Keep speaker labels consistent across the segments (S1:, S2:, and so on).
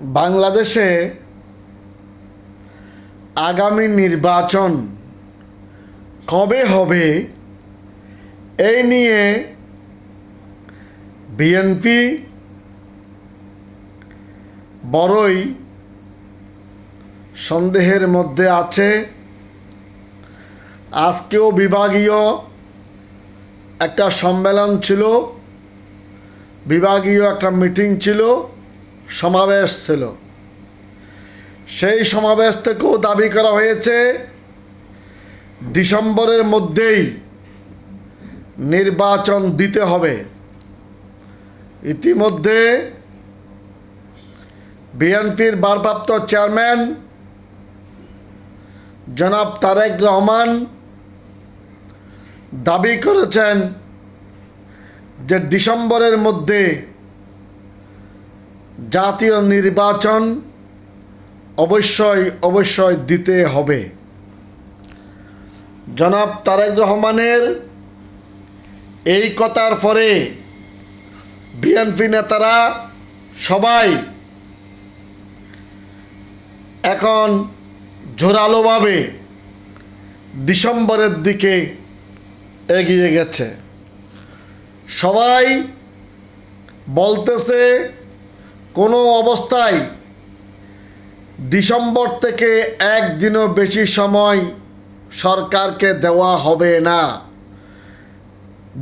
S1: বাংলাদেশে আগামী নির্বাচন কবে হবে এই নিয়ে বিএনপি বড়ই সন্দেহের মধ্যে আছে। আজকেও বিভাগীয় একটা সম্মেলন ছিল, বিভাগীয় একটা মিটিং ছিল। সমাবেশ ছিল। সেই সমাবেশ থেকেও দাবি করা হয়েছে, ডিসেম্বরের মধ্যেই নির্বাচন দিতে হবে। ইতিমধ্যে বিএনপির ভারপ্রাপ্ত চেয়ারম্যান জনাব তারেক রহমান দাবি করেছেন যে ডিসেম্বরের মধ্যে জাতীয় নির্বাচন অবশ্যই অবশ্যই দিতে হবে। জনাব তারেক রহমানের এই কথার পরে বিএনপি নেতারা সবাই এখন জোরালোভাবে ডিসেম্বরের দিকে এগিয়ে গেছে। সবাই বলতেছে কোনো অবস্থায় ডিসেম্বর থেকে একদিনও বেশি সময় সরকারকে দেওয়া হবে না।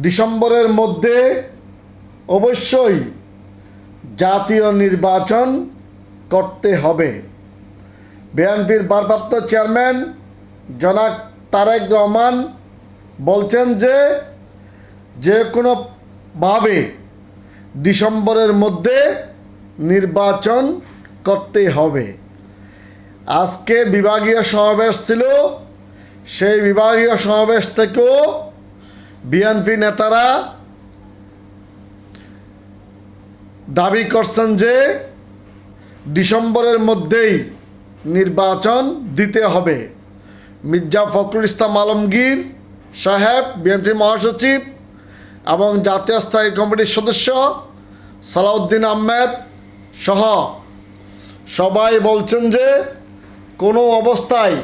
S1: ডিসেম্বরের মধ্যে অবশ্যই জাতীয় নির্বাচন করতে হবে। বিএনপির ভারপ্রাপ্ত চেয়ারম্যান জনাক তারেক রহমান বলছেন যে যে কোনোভাবে ডিসেম্বরের মধ্যে নির্বাচন করতে হবে। আজকে বিভাগীয় সমাবেশ ছিল। সেই বিভাগীয় সমাবেশ থেকেও বিএনপি নেতারা দাবি করছেন যে ডিসেম্বরের মধ্যেই নির্বাচন দিতে হবে। মির্জা ফখরুল ইসলাম আলমগীর সাহেব, বিএনপি মহাসচিব এবং জাতীয় স্থায়ী কমিটির সদস্য সালাউদ্দিন আহমেদ সহ। সবাই বলছেন যে কোনো অবস্থায়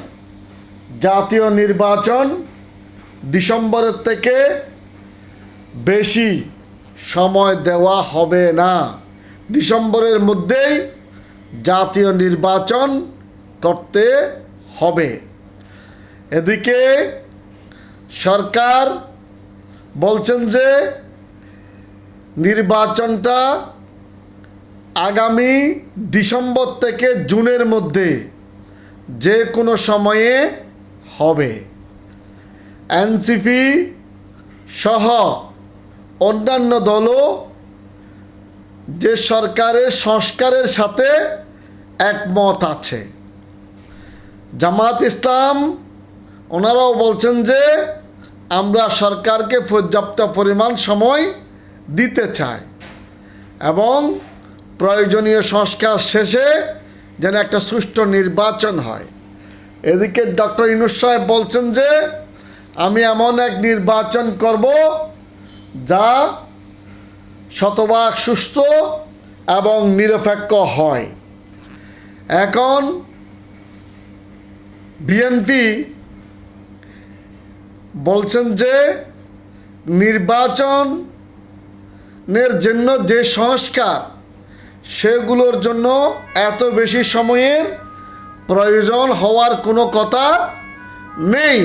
S1: জাতীয় নির্বাচন ডিসেম্বরের থেকে বেশি সময় দেওয়া হবে না। ডিসেম্বরের মধ্যেই জাতীয় নির্বাচন করতে হবে। এদিকে সরকার বলছেন যে নির্বাচনটা আগামী ডিসেম্বর থেকে জুনের মধ্যে যে কোনো সময়ে হবে। এনসিপি সহ অন্যান্য দলও যে সরকারের সংস্কারের সাথে একমত আছে। জামাত ইসলাম, ওনারাও বলছেন যে আমরা সরকারকে পর্যাপ্ত পরিমাণ সময় দিতে চাই এবং প্রয়োজনীয় সংস্কার শেষে যেন একটা সুষ্ঠু নির্বাচন হয়। এদিকে ডক্টর ইনুস সাহেব বলছেন যে, আমি এমন এক নির্বাচন করব যা শতভাগ সুস্থ এবং নিরপেক্ষ হয়। এখন বিএনপি বলছেন যে, নির্বাচনের জন্য যে সংস্কার সেগুলোর জন্য এত বেশি সময়ের প্রয়োজন হওয়ার কোনো কথা নেই।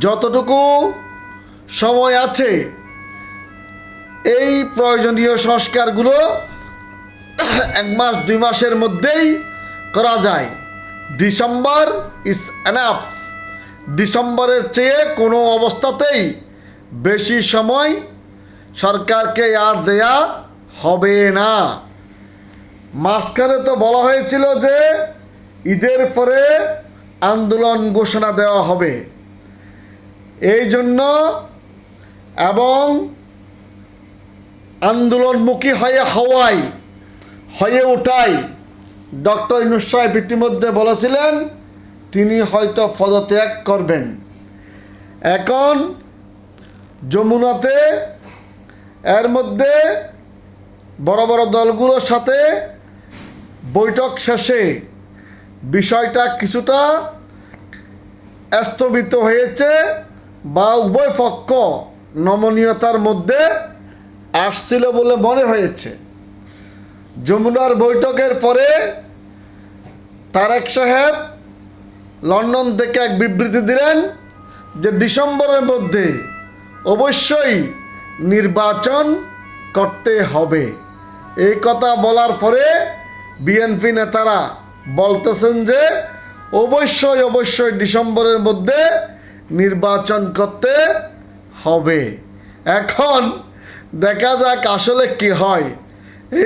S1: যতটুকু সময় আছে, এই প্রয়োজনীয় সংস্কারগুলো এক মাস, দুই মাসের মধ্যেই করা যায়। ডিসেম্বর ইস এনাফ ডিসেম্বরের চেয়ে কোনো অবস্থাতেই বেশি সময় সরকারকে আর দেয়া হবে না। মাঝখানে তো বলা হয়েছিল যে ঈদের পরে আন্দোলন ঘোষণা দেওয়া হবে। এই জন্য এবং আন্দোলনমুখী হয়ে হওয়াই হয়ে ওঠাই ডক্টর ইনুস সাহেব ইতিমধ্যে বলেছিলেন, তিনি হয়তো পদত্যাগ করবেন। এখন যমুনাতে এর মধ্যে বড় বড় দলগুলোর সাথে বৈঠক শেষে বিষয়টা কিছুটা স্থগিত হয়েছে বা উভয় পক্ষ নমনীয়তার মধ্যে আসছিল বলে মনে হয়েছে। যমুনার বৈঠকের পরে তারেক সাহেব লন্ডন থেকে এক বিবৃতি দিলেন যে ডিসেম্বরের মধ্যে অবশ্যই নির্বাচন করতে হবে। এই কথা বলার পরে বিএনপি নেতারা বলতেছেন যে অবশ্যই অবশ্যই ডিসেম্বরের মধ্যে নির্বাচন করতে হবে। এখন দেখা যাক আসলে কি হয়।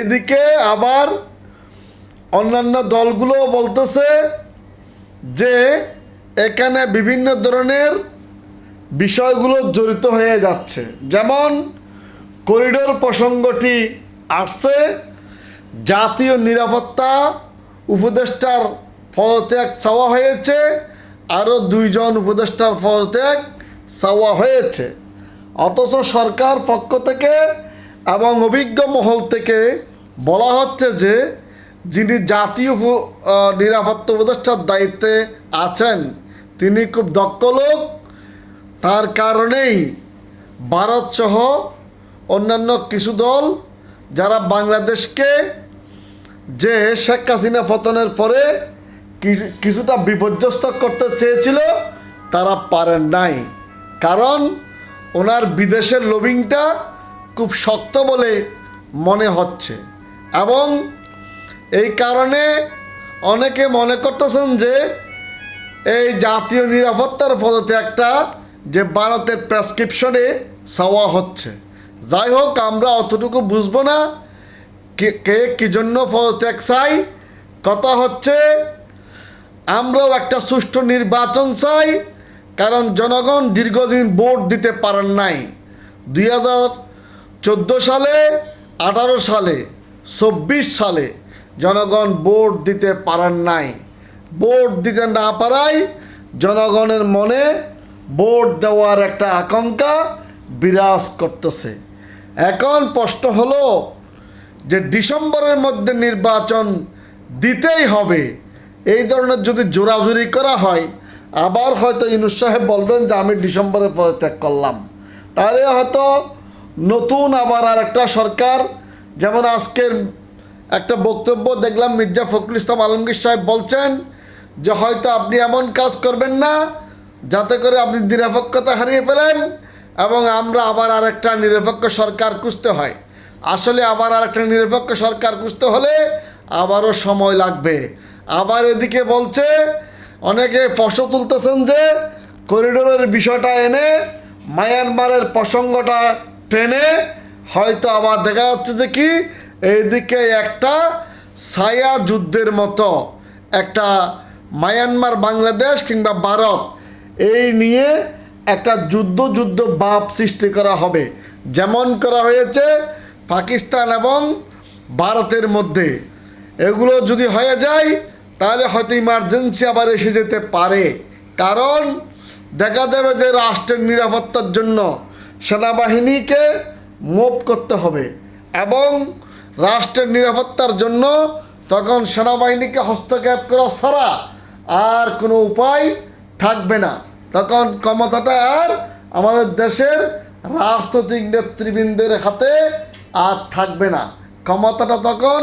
S1: এদিকে আবার অন্যান্য দলগুলো বলতেছে যে এখানে বিভিন্ন ধরনের বিষয়গুলো জড়িত হয়ে যাচ্ছে। যেমন করিডোর প্রসঙ্গটি আসছে জাতীয় নিরাপত্তা উপদেষ্টার পদত্যাগ চাওয়া হয়েছে, আরও দুইজন উপদেষ্টার পদত্যাগ চাওয়া হয়েছে। অথচ সরকার পক্ষ থেকে এবং অভিজ্ঞ মহল থেকে বলা হচ্ছে যে, যিনি জাতীয় নিরাপত্তা উপদেষ্টার দায়িত্বে আছেন, তিনি খুব দক্ষ লোক। তার কারণেই ভারতসহ অন্যান্য কিছু দল যারা বাংলাদেশকে যে শেখ হাসিনা পতনের পরে কিছুটা বিপর্যস্ত করতে চেয়েছিল, তারা পারেন নাই। কারণ ওনার বিদেশের লবিংটা খুব শক্ত বলে মনে হচ্ছে। এবং এই কারণে অনেকে মনে করতেছেন যে এই জাতীয় নিরাপত্তার পদত্যাগটা যে ভারতের প্রেসক্রিপশনে চাওয়া হচ্ছে। যাই হোক, আমরা অতটুকু বুঝব না কে কে জন্য পদত্যাগ চাই। কথা হচ্ছে, আমরাও একটা সুষ্ঠু নির্বাচন চাই, কারণ জনগণ দীর্ঘদিন ভোট দিতে পারেন নাই। দুই হাজার চোদ্দ সালে, আঠারো সালে, চব্বিশ সালে জনগণ ভোট দিতে পারেন নাই। ভোট দিতে না পারায় জনগণের মনে ভোট দেওয়ার একটা আকাঙ্ক্ষা বিরাজ করতেছে। এখন প্রশ্ন হলো যে ডিসেম্বরের মধ্যে নির্বাচন দিতেই হবে। এই ধরনের যদি জোরাজুরি করা হয়, আবার হয়তো ইনুস সাহেব বলবেন যে আমি ডিসেম্বরে পদত্যাগ করলাম। তাহলে হয়তো নতুন আবার আর একটা সরকার, যেমন আজকের একটা বক্তব্য দেখলাম মির্জা ফখরুল ইসলাম আলমগীর সাহেব বলছেন যে হয়তো আপনি এমন কাজ করবেন না, যাতে করে আপনি নিরাপক্ষতা হারিয়ে ফেলেন। এবং আমরা আবার আর একটা নিরপেক্ষ সরকার খুঁজতে হয়। আসলে আবার আর একটা নিরপেক্ষ সরকার খুঁজতে হলে আবারও সময় লাগবে। আবার এদিকে বলছে, অনেকে প্রশ্ন তুলতেছেন যে করিডোরের বিষয়টা এনে মায়ানমারের প্রসঙ্গটা টেনে হয়তো আবার দেখা যাচ্ছে যে কি এইদিকে একটা ছায়া যুদ্ধের মতো, একটা মায়ানমার বাংলাদেশ কিংবা ভারত, এই নিয়ে একটা যুদ্ধ যুদ্ধ ভাব সৃষ্টি করা হবে। যেমন করা হয়েছে পাকিস্তান এবং ভারতের মধ্যে। এগুলো যদি হয়ে যায়, তাহলে হয়তো ইমার্জেন্সি আবার এসে যেতে পারে। কারণ দেখা যাবে যে রাষ্ট্রের নিরাপত্তার জন্য সেনাবাহিনীকে মুভ করতে হবে এবং রাষ্ট্রের নিরাপত্তার জন্য তখন সেনাবাহিনীকে হস্তক্ষেপ করা ছাড়া আর কোনো উপায় থাকবে না। তখন ক্ষমতাটা আর আমাদের দেশের রাজনৈতিক নেতৃবৃন্দের হাতে আর থাকবে না। ক্ষমতাটা তখন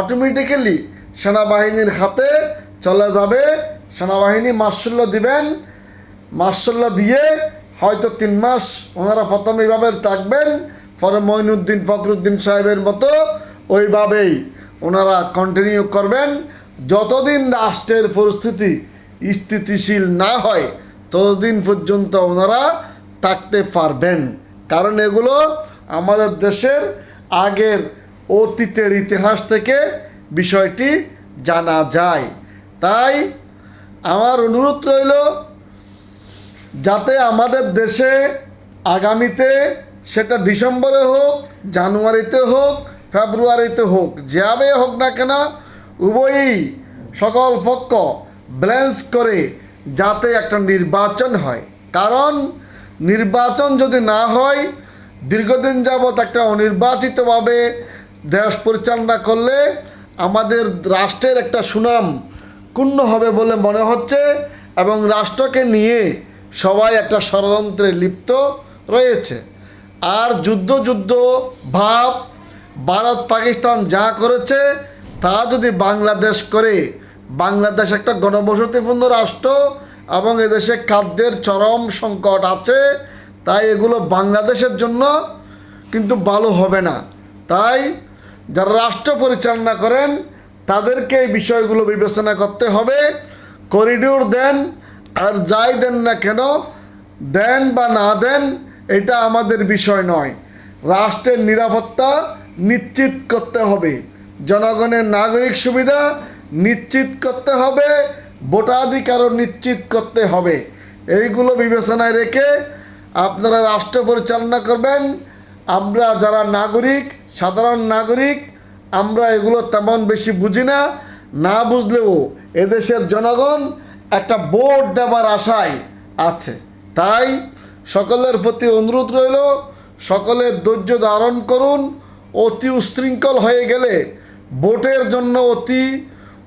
S1: অটোমেটিক্যালি সেনাবাহিনীর হাতে চলে যাবে। সেনাবাহিনী মাসুল্য দিবেন। মাসুল্য দিয়ে হয়তো তিন মাস ওনারা প্রথম এইভাবে থাকবেন। পরে মঈনুদ্দিন ফখরুদ্দিন সাহেবের মতো ওইভাবেই ওনারা কন্টিনিউ করবেন। যতদিন রাষ্ট্রের পরিস্থিতি স্থিতিশীল না হয় ততদিন পর্যন্ত ওনারা থাকতে পারবেন। কারণ এগুলো আমাদের দেশের আগের অতীতের ইতিহাস থেকে বিষয়টি জানা যায়। তাই আমার অনুরোধ রইল, যাতে আমাদের দেশে আগামীতে সেটা ডিসেম্বরে হোক, জানুয়ারিতে হোক, ফেব্রুয়ারিতে হোক যেভাবে হোক না কেন, উভয়ই সকল পক্ষ ব্যালেন্স করে যাতে একটা নির্বাচন হয়। কারণ নির্বাচন যদি না হয়, দীর্ঘদিন যাবৎ একটা অনির্বাচিতভাবে দেশ পরিচালনা করলে আমাদের রাষ্ট্রের একটা সুনাম ক্ষুণ্ণ হবে বলে মনে হচ্ছে এবং রাষ্ট্রকে নিয়ে সবাই একটা ষড়যন্ত্রে লিপ্ত রয়েছে। আর যুদ্ধ যুদ্ধ ভাব, ভারত পাকিস্তান যা করেছে তা যদি বাংলাদেশ করে বাংলাদেশ একটা গণবসতিপূর্ণ রাষ্ট্র এবং এদেশে খাদ্যের চরম সংকট আছে। তাই এগুলো বাংলাদেশের জন্য কিন্তু ভালো হবে না। তাই যারা রাষ্ট্র পরিচালনা করেন, তাদেরকে এই বিষয়গুলো বিবেচনা করতে হবে। করিডোর দেন, আর যাই দেন না কেন, দেন বা না দেন, এটা আমাদের বিষয় নয়। রাষ্ট্রের নিরাপত্তা নিশ্চিত করতে হবে। জনগণের নাগরিক সুবিধা নিশ্চিত করতে হবে, ভোটাধিকারও নিশ্চিত করতে হবে। এইগুলো বিবেচনায় রেখে আপনারা রাষ্ট্র পরিচালনা করবেন। আমরা যারা নাগরিক, সাধারণ নাগরিক, আমরা এগুলো তেমন বেশি বুঝি না। না বুঝলেও এদেশের জনগণ একটা ভোট দেওয়ার আশায় আছে। তাই সকলের প্রতি অনুরোধ রইল, সকলের ধৈর্য ধারণ করুন। অতি উশৃঙ্খল হয়ে গেলে ভোটের জন্য অতি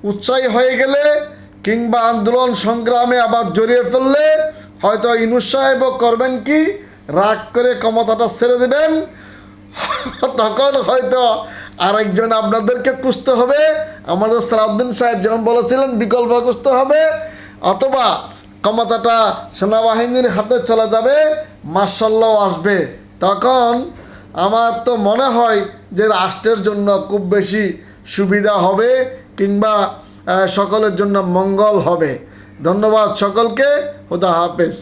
S1: উৎসাহী হয়ে গেলে কিংবা আন্দোলন সংগ্রামে আবার জড়িয়ে পড়লে হয়তো ইনুস সাহেবও করবেন কি? রাগ করে ক্ষমতাটা ছেড়ে দেবেন। তখন হয়তো আরেকজন আপনাদেরকে খুঁজতে হবে। আমাদের সালাউদ্দিন সাহেব যেমন বলেছিলেন, বিকল্প খুঁজতে হবে। অথবা ক্ষমতাটা সেনাবাহিনীর হাতে চলে যাবে মার্শাল্লাও আসবে। তখন আমার তো মনে হয় যে রাষ্ট্রের জন্য খুব বেশি সুবিধা হবে। কিংবা সকলের জন্য মঙ্গল হবে। ধন্যবাদ সকলকে হুদা হাফেজ।